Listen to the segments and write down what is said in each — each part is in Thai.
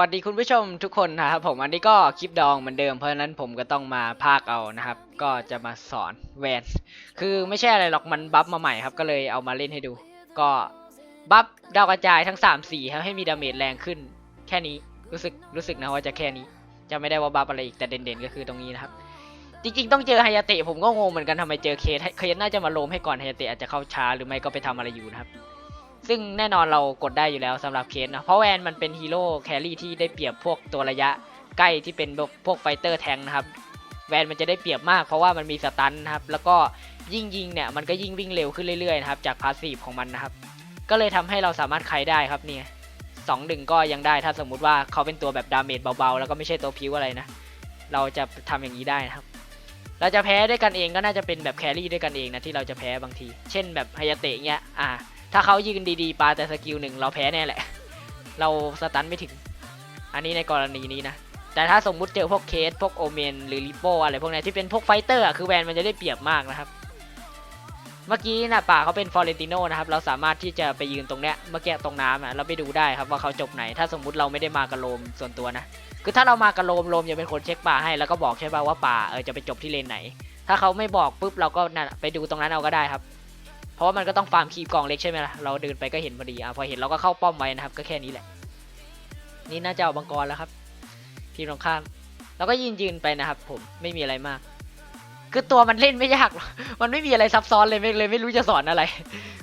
สวัสดีคุณผู้ชมทุกคนนะครับผมอันนี้ก็คลิปดองเหมือนเดิมเพราะฉะนั้นผมก็ต้องมาพากเอานะครับ ก็จะมาสอนแวนคือไม่ใช่อะไรหรอกมันบัฟมาใหม่ครับ ก็เลยเอามาเล่นให้ดู ก็บัฟดาวกระจายทั้ง 3 4ครับให้มีดาเมจแรงขึ้น แค่นี้รู้สึกรู้สึกนะว่าจะแค่นี้จะไม่ได้ว่าบัฟอะไรอีกแต่เด่นๆ ก็คือตรงนี้นะครับ จริงๆ ต้องเจอไฮยาเตะผมก็งงเหมือนกันทำไมเจอเคสเคสน่าจะมาโลมให้ก่อนไฮยาเตะอาจจะเข้าช้าหรือไม่ก็ไปทำอะไรอยู่นะครับ ซึ่งแน่นอนเรากดได้อยู่แล้วสำหรับเคสนะเพราะแวนมันเป็นฮีโร่แครี่ที่ได้เปรียบพวกตัวระยะใกล้ที่เป็นพวกไฟเตอร์แทงนะครับแวนมันจะได้เปรียบมากเพราะว่ามันมีสตันนะครับแล้วก็ยิ่งยิงเนี่ยมันก็ยิ่งวิ่งเร็วขึ้นเรื่อยๆนะครับจากพาสซีฟของมันนะครับก็เลยทำให้เราสามารถไขได้ครับเนี่ยสองดึงก็ยังได้ถ้าสมมุติว่าเขาเป็นตัวแบบดาเมจเบาๆ แล้วก็ไม่ใช่ตัวพิวอะไรนะ เราจะทำอย่างนี้ได้นะครับ เราจะแพ้ด้วยกันเองก็น่าจะเป็นแบบแครี่ด้วยกันเองนะที่เราจะแพ้บางที เช่นแบบไฮยาเตะเงี้ยอ่า ถ้าเขายืนดีๆปาแต่สกิลหนึ่งเราแพ้แน่แหละ เราสตันไม่ถึง อันนี้ในกรณีนี้นะ แต่ถ้าสมมุติเจอพวกเคสพวกโอเมนหรือลิโปอะไรพวกนี้ที่เป็นพวกไฟเตอร์คือแวนมันจะได้เปรียบมากนะครับ เมื่อกี้นะป่าเขาเป็นฟอร์เรนติโนนะครับ เราสามารถที่จะไปยืนตรงเนี้ยเมื่อกี้ตรงน้ำอะเราไปดูได้ครับว่าเขาจบไหน ถ้าสมมุติเราไม่ได้มากระโลมส่วนตัวนะ คือถ้าเรามากระโลมโลมจะเป็นคนเช็คป่าให้แล้วก็บอกใช่ป่ะว่าป่าเออจะไปจบที่เลนไหน ถ้าเขาไม่บอกปุ๊บเราก็นั่นอะไปดูตรงนั้นเอาก็ได้ครับ เพราะว่ามันก็ต้องฟาร์มคีบกองเล็กใช่ไหมล่ะ เราเดินไปก็เห็นพอดีอะพอเห็นเราก็เข้าป้อมไว้นะครับ ก็แค่นี้แหละ นี่น่าจะเอาบังกรแล้วครับ ทีมตรงข้าม แล้วก็ยืนยืนไปนะครับ ผม ไม่มีอะไรมาก คือตัวมันเล่นไม่ยากหรอกมันไม่มีอะไรซับซ้อนเลยไม่เลย ไม่รู้จะสอนอะไร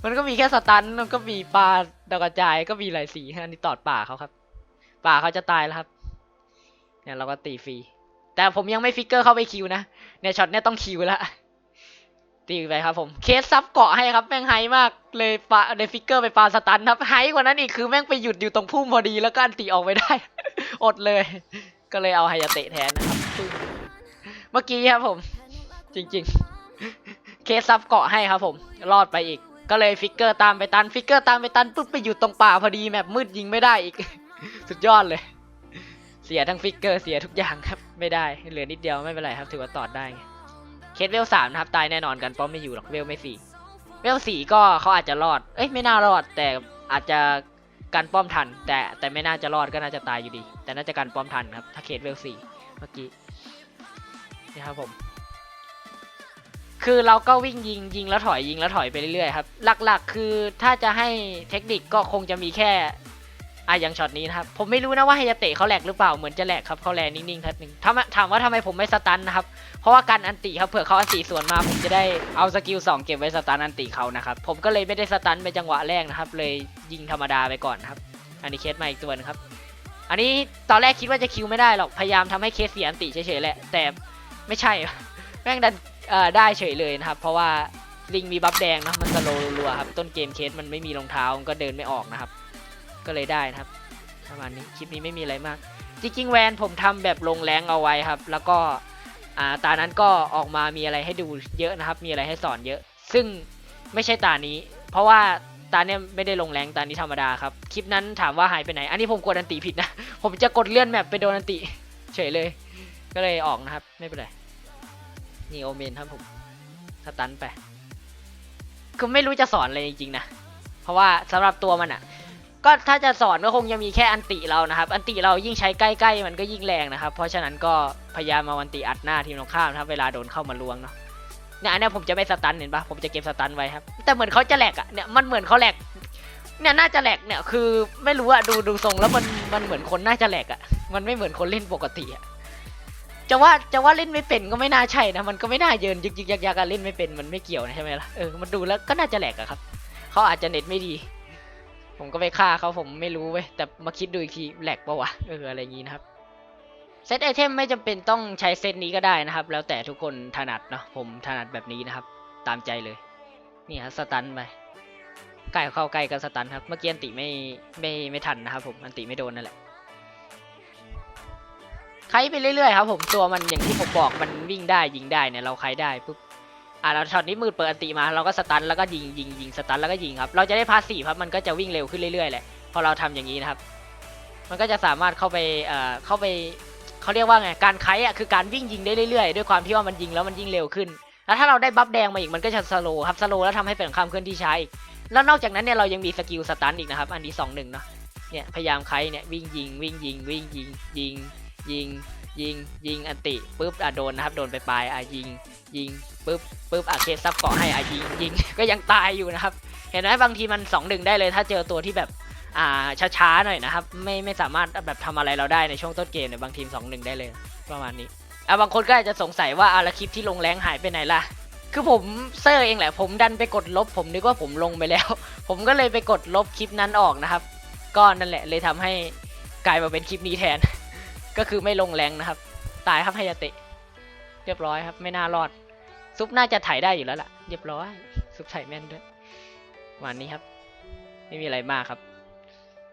มันก็มีแค่สตันมันก็มีปลาดาวกระจาย ก็มีหลายสีอันนี้ตอดป่าเขาครับ ป่าเขาจะตายแล้วครับ เนี่ยเราก็ตีฟรี แต่ผมยังไม่ฟิกเกอร์เข้าไปคิวนะ เนี่ยช็อตเนี่ยต้องคิวแล้ว ตีไปครับผมเคสซับเกาะให้ครับแม่งไฮมากเลยปาในฟิกเกอร์ไปปาสตันครับไฮกว่านั้นอีกคือแม่งไปหยุดอยู่ตรงพุ่มพอดีแล้วก็อันตีออกไปได้ อดเลย ก็เลยเอาไฮยาเตะแทนนะครับเมื่อกี้ครับผม จริง ๆ เคสซับเกาะให้ครับ ผม รอดไปอีก ก็เลยฟิกเกอร์ตามไปตันฟิกเกอร์ตามไปตันปุ๊บไปหยุดตรงป่าพอดีแมปมืดยิงไม่ได้อีก สุดยอดเลย เสียทั้งฟิกเกอร์เสียทุกอย่างครับ ไม่ได้เหลือนิดเดียวไม่เป็นไรครับถือว่าตอดได้ เคสเวลสามนะครับ ตายแน่นอนกันเพราะไม่อยู่หรอกเวลไม่สี่เวลสี่ก็เขาอาจจะรอด เอ้ยไม่น่ารอด แต่อาจจะกันป้อมทัน แต่แต่ไม่น่าจะรอดก็น่าจะตายอยู่ดี แต่น่าจะกันป้อมทันครับ ถ้าเคสเวลสี่เมื่อกี้นี่ครับผม คือเราก็วิ่งยิงยิงแล้วถอยยิงแล้วถอยไปเรื่อยๆครับ หลักๆ คือถ้าจะให้เทคนิคก็คงจะมีแค่ อะอย่างช็อตนี้นะครับ ผมไม่รู้นะว่าไฮยาเตะเขาแหลกหรือเปล่า เหมือนจะแหลกครับเขาแลนิ่งๆทัดหนึ่งถามถามว่าทำไมผมไม่สตันนะครับ เพราะว่าการอันติครับ เผื่อเขาอันติส่วนมาผมจะได้เอาสกิล2เก็บไว้สตันอันติเขานะครับ ผมก็เลยไม่ได้สตันไปจังหวะแรกนะครับ เลยยิงธรรมดาไปก่อนนครับ อันนี้เคสมาอีกตัวนึงครับ อันนี้ตอนแรกคิดว่าจะคิวไม่ได้หรอก พยายามทำให้เคสเสียอันติเฉยๆแหละ แต่ไม่ใช่ แม่งดันได้เฉยเลยนะครับ เพราะว่าลิงมีบัฟแดงนะมันสโลว์รัวครับ ต้นเกมเคสมันไม่มีรองเท้ามันก็เดินไม่ออกนะครับ ก็เลยได้นะครับประมาณนี้คลิปนี้ไม่มีอะไรมาก จริงๆแวนผมทำแบบลงแรงเอาไว้ครับ แล้วก็อ่าตานั้นก็ออกมามีอะไรให้ดูเยอะนะครับ มีอะไรให้สอนเยอะ ซึ่งไม่ใช่ตานี้ เพราะว่าตาเนี่ยไม่ได้ลงแรงตานี้ธรรมดาครับ คลิปนั้นถามว่าหายไปไหน อันนี้ผมกดอันติผิดนะ ผมจะกดเลื่อนแมปไปโดนอันติเฉยเลย ก็เลยออกนะครับ ไม่เป็นไร นี่โอเมนครับผมสตันไป คือไม่รู้จะสอนอะไรจริงๆนะ เพราะว่าสำหรับตัวมันอะ่ะ ก็ถ้าจะสอนก็คงจะมีแค่อันติเรานะครับ อันติเรายิ่งใช้ใกล้ๆมันก็ยิ่งแรงนะครับ เพราะฉะนั้นก็พยายามมาวันติอัดหน้าทีมตรงข้ามนะครับ เวลาโดนเข้ามาลวงเนาะเนี่ยอันนี้ผมจะไม่สตันเห็นปะผมจะเก็บสตันไว้ครับ แต่เหมือนเขาจะแหลกอะเนี่ยมันเหมือนเขาแหลกเนี่ยน่าจะแหลกเนี่ยคือไม่รู้อะดูดูทรงแล้วมันมันเหมือนคนน่าจะแหลกอะมันไม่เหมือนคนเล่นปกติอะจะว่าจะว่าเล่นไม่เป็นก็ไม่น่าใช่นะมันก็ไม่น่าเยินยึกยึกยักยักอะเล่นไม่เป็นมันไม่เกี่ยวนะใช่ไหมล่ะเออมันดูแล้วก็น่าจะแหลกอะครับเขาอาจจะเน็ตไม่ดี ผมก็ไปฆ่าเขาผมไม่รู้เว้ยแต่มาคิดดูอีกทีแหลกปะวะเอออะไรอย่างงี้นะครับเซตไอเทมไม่จำเป็นต้องใช้เซตนี้ก็ได้นะครับ แล้วแต่ทุกคนถนัดเนาะผมถนัดแบบนี้นะครับ ตามใจเลยนี่ฮะสตันไปใกล้เข้าใกล้กันสตันครับเมื่อกี้อันติไม่ไม่ไม่ทันนะครับ ผมอันติไม่โดนนั่นแหละไครไปเรื่อยๆครับ ผมตัวมันอย่างที่ผมบอกมันวิ่งได้ยิงได้เนี่ยเราไครได้ปุ๊บ อะเราช็อตนี้มืดเปิดอันติมาเราก็สตันแล้วก็ยิงยิงยิงสตันแล้วก็ยิงครับ เราจะได้พาสซีฟครับมันก็จะวิ่งเร็วขึ้นเรื่อยๆแหละพอเราทำอย่างนี้นะครับ มันก็จะสามารถเข้าไปเอ่อเข้าไปเขาเรียกว่าไงการไคอะคือการวิ่งยิงได้เรื่อยๆ ด้วยความที่ว่ามันยิงแล้วมันยิงเร็วขึ้น แล้วถ้าเราได้บัฟแดงมาอีกมันก็จะสโลครับสโลแล้วทำให้เป็นข้ามเคลื่อนที่ช้าอีกแล้วนอกจากนั้นเนี่ยเรายังมีสกิลสตันอีกนะครับ อันนี้สองหนึ่งเนาะเนี่ยพยายามไคเนี่ยวิ่งยิงวิ่งยิงวิ่งยิงยิงยิงยิงยิงอันติปุ๊บอะโดนนะครับโดนไปปลายอะยิงยิง ปุ๊บปุ๊บอะเคสซับเกาะให้อะยิงยิงก็ยังตายอยู่นะครับ เห็นไหมบางทีมันสองหนึ่งได้เลย ถ้าเจอตัวที่แบบอ่าช้าๆหน่อยนะครับ ไม่ไม่สามารถแบบทำอะไรเราได้ในช่วงต้นเกมเนี่ยบางทีมสองหนึ่งได้เลยประมาณนี้อะบางคนก็อาจจะสงสัยว่าอะแล้วคลิปที่ลงแรงหายไปไหนล่ะคือผมเซอร์เองแหละ ผมดันไปกดลบ ผมนึกว่าผมลงไปแล้ว ผมก็เลยไปกดลบคลิปนั้นออกนะครับ ก็นั่นแหละเลยทำให้กลายมาเป็นคลิปนี้แทน ก็คือไม่ลงแรงนะครับ ตายครับไฮยาเตะ เรียบร้อยครับ ไม่น่ารอด ซุปน่าจะถ่ายได้อยู่แล้วล่ะเรียบร้อย ซุปถ่ายแม่นด้วยวันนี้ครับ ไม่มีอะไรมากครับ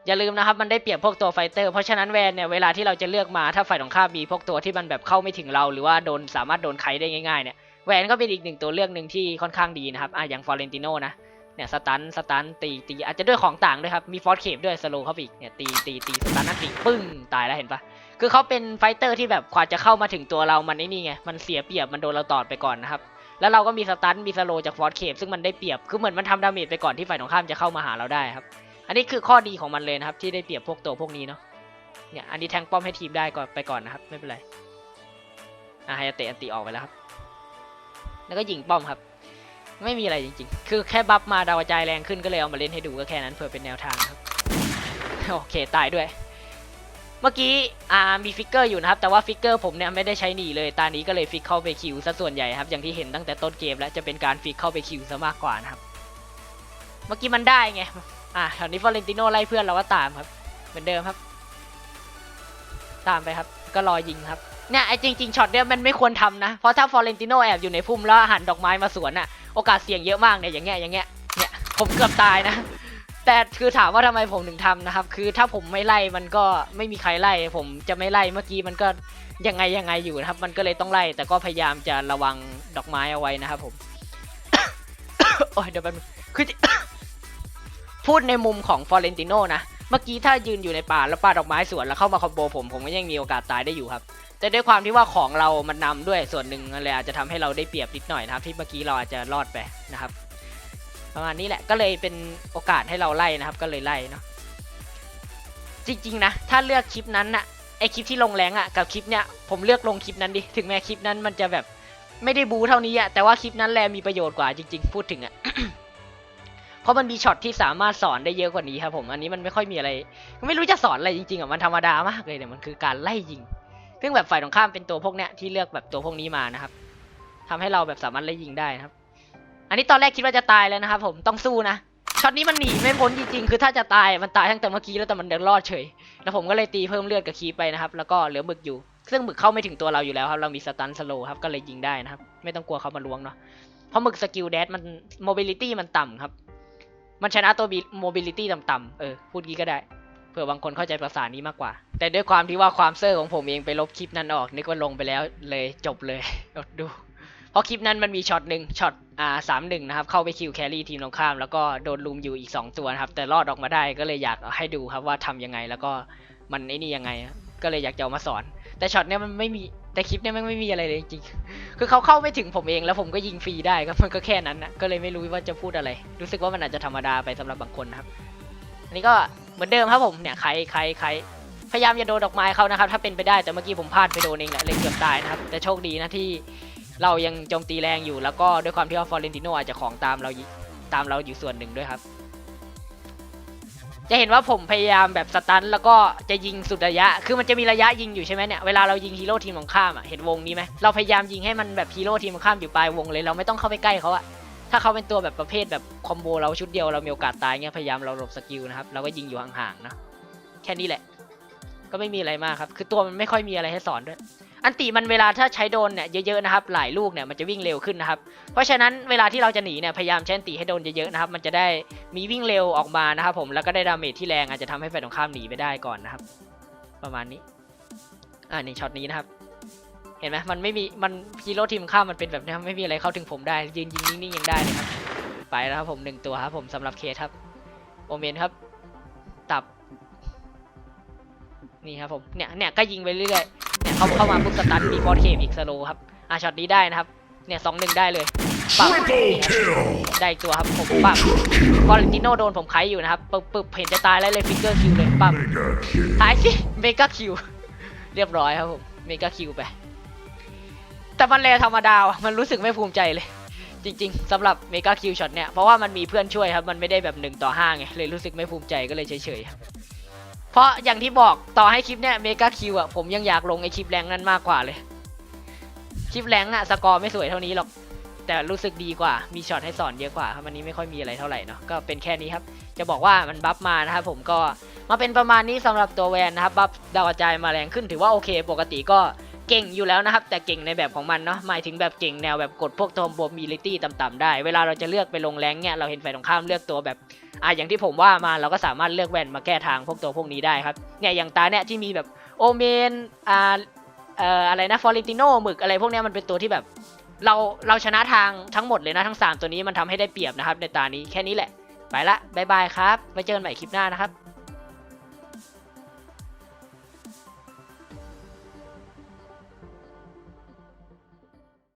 อย่าลืมนะครับ มันได้เปรียบพวกตัวไฟเตอร์ เพราะฉะนั้นแวนเนี่ย เวลาที่เราจะเลือกมาถ้าฝ่ายตรงข้ามมีพวกตัวที่มันแบบเข้าไม่ถึงเราหรือว่าโดนสามารถโดนไคได้ง่ายๆเนี่ยแวนก็เป็นอีกหนึ่งตัวเลือกหนึ่งที่ค่อนข้างดีนะครับอะอย่างฟอเรนติโนนะเนี่ยสตันสตันตีตีอาจจะด้วยของต่างด้วยครับมีฟอร์สเคปด้วยสโลเข้าไปอีกเนี่ยตีตีตีสตันนั่นตีปึ้งตายแล้วเห็นปะ คือเขาเป็นไฟเตอร์ที่แบบกว่าจะเข้ามาถึงตัวเรามันไอ้นี่ไงมันเสียเปรียบมันโดนเราตอดไปก่อนนะครับแล้วเราก็มีสตันมีสโลจากฟอร์สเคปซึ่งมันได้เปรียบคือเหมือนมันทำดาเมจไปก่อนที่ฝ่ายตรงข้ามจะเข้ามาหาเราได้ครับ อันนี้คือข้อดีของมันเลยนะครับ ที่ได้เปรียบพวกตัวพวกนี้เนาะเนี่ยอันนี้แทงป้อมให้ทีมได้ก่อนไปก่อนนะครับ ไม่เป็นไรอะไฮยาเตะอันติออกไปแล้วครับ แล้วก็ยิงป้อมครับ ไม่มีอะไรจริง ๆ คือแค่บัฟมาดาวกระจายแรงขึ้นก็เลยเอามาเล่นให้ดูก็แค่นั้นเพื่อเป็นแนวทางครับโอเคตายด้วย เมื่อกี้อ่ามีฟิกเกอร์อยู่นะครับ แต่ว่าฟิกเกอร์ผมเนี่ยไม่ได้ใช้หนีเลย ตานี้ก็เลยฟิกเข้าไปคิวซะส่วนใหญ่ครับ อย่างที่เห็นตั้งแต่ต้นเกมแล้วจะเป็นการฟิกเข้าไปคิวซะมากกว่านะครับ เมื่อกี้มันได้ไง อ่าแถวนี้ฟอเรนติโนไล่เพื่อนเราก็ตามครับ เหมือนเดิมครับ ตามไปครับ ก็รอยิงครับ เนี่ยไอ้จริงๆช็อตเนี่ยมันไม่ควรทำนะ เพราะถ้าฟอเรนติโนแอบอยู่ในพุ่มแล้วหันดอกไม้มาสวนอะโอกาสเสี่ยงเยอะมากเนี่ยอย่างเงี้ยอย่างเงี้ย เนี่ยผมเกือบตายนะ แต่คือถามว่าทำไมผมถึงทำนะครับ คือถ้าผมไม่ไล่มันก็ไม่มีใครไล่ ผมจะไม่ไล่เมื่อกี้มันก็ยังไงยังไงอยู่นะครับ มันก็เลยต้องไล่ แต่ก็พยายามจะระวังดอกไม้เอาไว้นะครับผมโอ้ยเดี๋ยวแป๊บคือพูดในมุมของฟอเรนติโนนะ เมื่อกี้ถ้ายืนอยู่ในป่าแล้วป่าดอกไม้สวนแล้วเข้ามาคอมโบผมผมก็ยังมีโอกาสตายได้อยู่ครับ แต่ด้วยความที่ว่าของเรามันนำด้วยส่วนหนึ่งเลยอาจจะทำให้เราได้เปรียบนิดหน่อยนะครับ ที่เมื่อกี้เราอาจจะรอดไปนะครับ ประมาณนี้แหละก็เลยเป็นโอกาสให้เราไล่นะครับ ก็เลยไล่เนาะจริงๆนะถ้าเลือกคลิปนั้นอะไอคลิปที่ลงแรงอะกับคลิปเนี้ยผมเลือกลงคลิปนั้นดิถึงแม้คลิปนั้นมันจะแบบไม่ได้บูเท่านี้อะแต่ว่าคลิปนั้นแลมีประโยชน์กว่าจริง ๆ พูดถึงอะเพราะมันมีช็อตที่สามารถสอนได้เยอะกว่านี้ครับผมอันนี้มันไม่ค่อยมีอะไร ไม่รู้จะสอนอะไรจริงๆอะมันธรรมดามากเลยเนี่ยมันคือการไล่ยิงซึ่งแบบฝ่ายตรงข้ามเป็นตัวพวกเนี้ยที่เลือกแบบตัวพวกนี้มานะครับทำให้เราแบบสามารถไล่ยิงได้นะครับ อันนี้ตอนแรกคิดว่าจะตายแล้วนะครับผมต้องสู้นะช็อตนี้มันหนีไม่พ้นจริงๆ คือถ้าจะตายมันตายตั้งแต่เมื่อกี้แล้วแต่มันเดินรอดเฉย แล้วผมก็เลยตีเพิ่มเลือดกับคีไปนะครับ แล้วก็เหลือหมึกอยู่ ซึ่งหมึกเข้าไม่ถึงตัวเราอยู่แล้วครับ เรามีสตันสโลครับ ก็เลยยิงได้นะครับ ไม่ต้องกลัวเขามาล้วงเนาะ เพราะหมึกสกิลแดดมันโมบิลิตี้มันต่ำครับ มันชนะตัวโมบิลิตี้ต่ำๆเออ พูดงี้ก็ได้ เผื่อบางคนเข้าใจภาษานี้มากกว่า แต่ด้วยความที่ว่าความเซอร์ของผมเองไปลบคลิปนั้นออก นึกว่าลงไปแล้วเลยจบเลยดู เพราะคลิปนั้นมันมีช็อตหนึ่งช็อตอ่าสามหนึ่งนะครับ เข้าไปคิวแครี่ทีมตรงข้าม แล้วก็โดนลุมอยู่อีก 2 ตัวนะครับ แต่รอดออกมาได้ก็เลยอยากให้ดูครับว่าทำยังไงแล้วก็มันไอ้นี่ยังไง ก็เลยอยากจะเอามาสอน แต่ช็อตเนี้ยมันไม่มีแต่คลิปเนี้ยมันไม่มีอะไรเลยจริงคือเขาเข้าไม่ถึงผมเองแล้วผมก็ยิงฟรีได้ครับมันก็แค่นั้นนะก็เลยไม่รู้ว่าจะพูดอะไร รู้สึกว่ามันอาจจะธรรมดาไปสำหรับบางคนนะครับอันนี้ก็เหมือนเดิมครับผมเนี่ยใครใครใครพยายามอย่าโดนดอกไม้เขานะครับถ้าเป็นไปได้แต่เมื่อกี้ผมพลาดไปโดนเองแหละเลยเกือบตายนะครับแต่โชคดีนะที่ เรายังโจมตีแรงอยู่แล้วก็ด้วยความที่ว่าฟอเรนติโนอาจจะของตามเราตามเราอยู่ส่วนหนึ่งด้วยครับ จะเห็นว่าผมพยายามแบบสตันแล้วก็จะยิงสุดระยะ คือมันจะมีระยะยิงอยู่ใช่ไหมเนี่ย เวลาเรายิงฮีโร่ทีมของข้ามอะ เห็นวงนี้ไหมเราพยายามยิงให้มันแบบฮีโร่ทีมของข้ามอยู่ปลายวงเลย เราไม่ต้องเข้าไปใกล้เขาอะถ้าเขาเป็นตัวแบบประเภทแบบคอมโบเราชุดเดียวเรามีโอกาสตายเงี้ย พยายามเราหลบสกิลนะครับ เราก็ยิงอยู่ห่างๆนะ แค่นี้แหละ ก็ไม่มีอะไรมากครับ คือตัวมันไม่ค่อยมีอะไรให้สอนด้วย อันติมันเวลาถ้าใช้โดนเนี่ยเยอะๆนะครับหลายลูกเนี่ยมันจะวิ่งเร็วขึ้นนะครับ เพราะฉะนั้นเวลาที่เราจะหนีเนี่ยพยายามใช้อันติให้โดนเยอะๆนะครับ มันจะได้มีวิ่งเร็วออกมานะครับ ผมแล้วก็ได้ดาเมจที่แรงอาจจะทำให้ฝ่ายตรงข้ามหนีไปได้ก่อนนะครับ ประมาณนี้อ่านี่ช็อตนี้นะครับ เห็นไหมมันไม่มีมันฮีโร่ทีมข้ามมันเป็นแบบนี้ไม่มีอะไรเข้าถึงผมได้ ยืนยิงนิ่งๆยังได้เลยครับไปแล้วครับผมหนึ่งตัวครับผมสำหรับเคสครับโอเมนครับ ตับนี่ครับผมเนี่ยเนี่ยก็ยิงไปเรื่อย เนี่ยเขาเข้ามาปุ๊บสตันมีฟอร์เคปอีกสโลครับอ่าช็อตนี้ได้นะครับ เนี่ยสองหนึ่งได้เลยปับ Triple kill! ได้อีกตัวครับผมปับฟอเรนติโนโดนผมไคอยู่นะครับปึ๊บปึ๊บเห็นจะตายแล้วเลยฟิกเกอร์คิวเลยปับ Mega kill! ตายสิเมกาคิวเรียบร้อยครับผมเมกาคิวไปแต่มันแลธรรมดาว่ะมันรู้สึกไม่ภูมิใจเลย จริง ๆสำหรับเมกาคิวช็อตเนี่ยเพราะว่ามันมีเพื่อนช่วยครับ มันไม่ได้แบบหนึ่งต่อห้าไงเลยรู้สึกไม่ภูมิใจก็เลยเฉยๆครับ เพราะอย่างที่บอกต่อให้คลิปเนี้ยเมกาคิวอะผมยังอยากลงไอคลิปแรงนั้นมากกว่าเลย คลิปแรงอะสกอร์ไม่สวยเท่านี้หรอก แต่รู้สึกดีกว่า มีช็อตให้สอนเยอะกว่าครับวันนี้ไม่ค่อยมีอะไรเท่าไหร่เนาะก็เป็นแค่นี้ครับ จะบอกว่ามันบัฟมานะครับผมก็มาเป็นประมาณนี้สำหรับตัวแวนนะครับบัฟดาวกระจายมาแรงขึ้นถือว่าโอเค ปกติก็ เก่งอยู่แล้วนะครับ แต่เก่งในแบบของมันเนาะหมายถึงแบบเก่งแนวแบบกดพวกตัวบวมมิลิตี้ต่ำๆได้ เวลาเราจะเลือกไปลงแรงเนี่ยเราเห็นฝ่ายตรงข้ามเลือกตัวแบบอะอย่างที่ผมว่ามาเราก็สามารถเลือกแวนมาแก้ทางพวกตัวพวกนี้ได้ครับเนี่ยอย่างตาเนี่ยที่มีแบบโอเมนอ่าเอ่ออะไรนะฟอร์เรนติโนหมึกอะไรพวกเนี้ยมันเป็นตัวที่แบบเราเราชนะทางทั้งหมดเลยนะทั้ง 3 ตัวนี้มันทำให้ได้เปรียบนะครับในตานี้แค่นี้แหละ ไปละบายบายครับไว้เจอกันใหม่คลิปหน้านะครับ